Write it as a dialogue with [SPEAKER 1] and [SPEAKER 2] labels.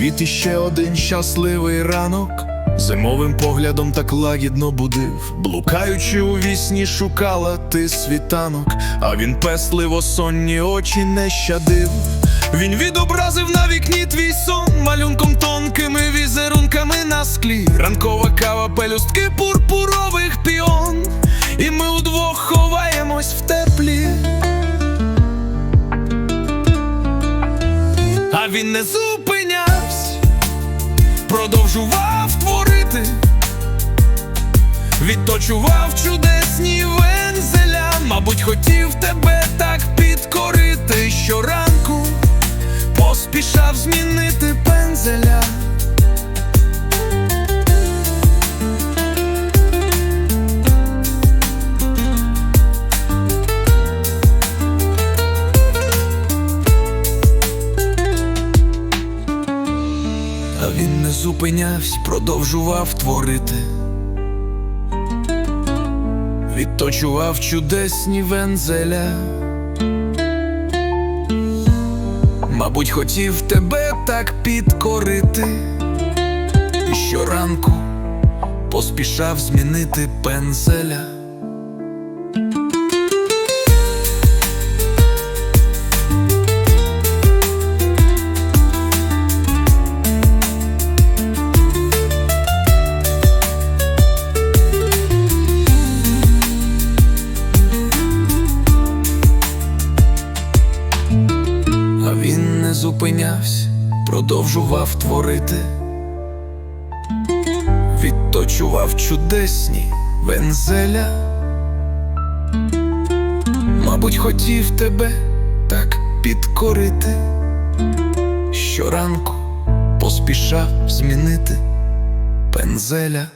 [SPEAKER 1] Привіт, іще один щасливий ранок. Зимовим поглядом так лагідно будив, блукаючи у вісні, шукала ти світанок, а він песливо сонні очі не щадив. Він відобразив на вікні твій сон малюнком тонкими візерунками на склі. Ранкова кава, пелюстки пурпурових піон, і ми удвох ховаємось в теплі. А він не зупинявся, продовжував творити, відточував чудесні вензеля, мабуть, хотів тебе так підкорити. Щоранку, поспішав змінити пензеля. Він не зупинявся, продовжував творити. Відточував чудесні вензеля. Мабуть, хотів тебе так підкорити, і щоранку поспішав змінити пензеля. Зупинявся, продовжував творити, відточував чудесні вензеля. Мабуть, хотів тебе так підкорити, щоранку поспішав змінити пензеля.